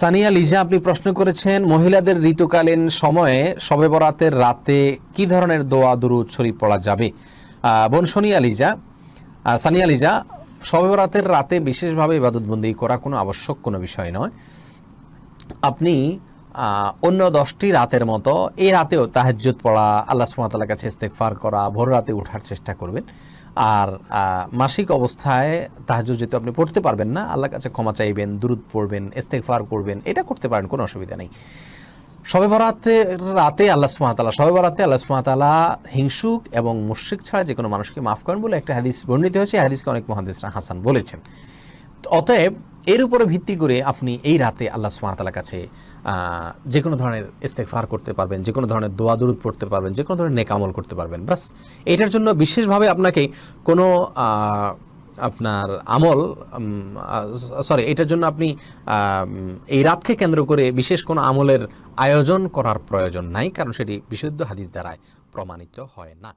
সানিয়া, লিজা, আপনি প্রশ্ন করেছেন, মহিলাদের ঋতুকালীন সময়ে শবে বরাতের রাতে কি ধরনের দোয়া, দুরুদ শরীফ পড়া যাবে? বোন সোনিয়া, লিজা। সানিয়া, লিজা, শবে বরাতের রাতে বিশেষভাবে ইবাদতবন্দি করা কোনো আবশ্যক কোনো বিষয় নয়। আপনি অন্য দশটি রাতের মতো এই রাতেও তাহাজ্জুদ পড়া, আল্লাহ সুমাতালার কাছে ইস্তেকফার করা, ভোর রাতে ওঠার চেষ্টা করবেন। আর মাসিক অবস্থায় তাহাজ যেহেতু আপনি পড়তে পারবেন না আল্লাহ কাছে ক্ষমা চাইবেন দূরত পড়বেন ইস্তেকফার করবেন, এটা করতে পারেন, কোনো অসুবিধা নেই। সবে বরাতে, রাতে আল্লাহ সুমাতালা সবে বরাতে আল্লাহ সুমাতালা হিংসুক এবং মুশ্রিক ছাড়া যে কোনো মানুষকে মাফ করেন বলে একটা হাদিস বর্ণিত হয়েছে হাদিসকে অনেক মহাদিসরা হাসান বলেছেন। অতএব এর উপরে ভিত্তি করে আপনি এই রাতে আল্লাহ সুমাতালার কাছে যে কোনো ধরনের ইস্তেকফার করতে পারবেন যে কোনো ধরনের দোয়া দুরুদ পড়তে পারবেন যে কোনো ধরনের নেকামল করতে পারবেন। বাস এটার জন্য বিশেষভাবে আপনাকে কোনো আপনার আমল সরি এটার জন্য আপনি এই রাতকে কেন্দ্র করে বিশেষ কোনো আমলের আয়োজন করার প্রয়োজন নাই, কারণ সেটি বিশুদ্ধ হাদিস দ্বারায় প্রমাণিত হয় না।